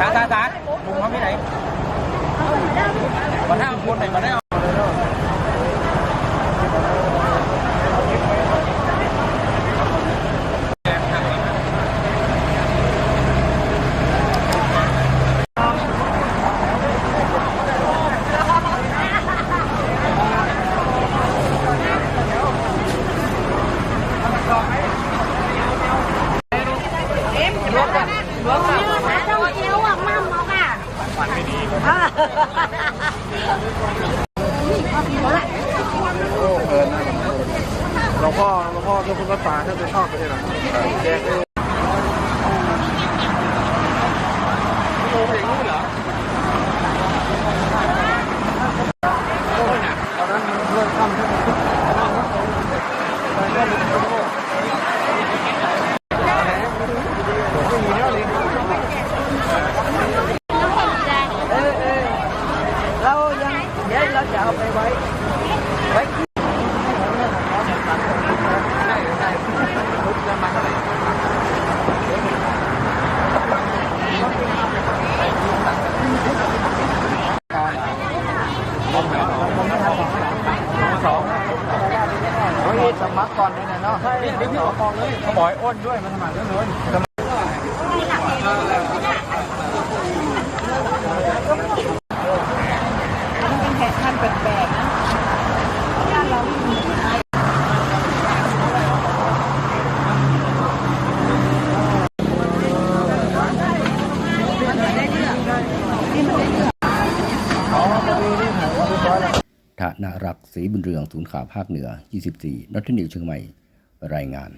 สารสารสารลุงเขาที่ไหนมาหน้าคนไหนมาได้ ฟันไม่ดีหลวงพ่อหลวงพ่อก็คุณพระป่าท่านไปชอบไปเลยนะแจกเลย สมัครก่อนเลยนะเนาะใช่สมัครก่อนเลยเขาบอกอ้นด้วยมาสมัครด้วยเลยอ๋อพอดีนี่หายเรียบร้อยแล้ว ธนรักษ์ศรีบุญเรืองศูนย์ข่าวภาคเหนือ 24 นัทนิวเชียงใหม่ รายงาน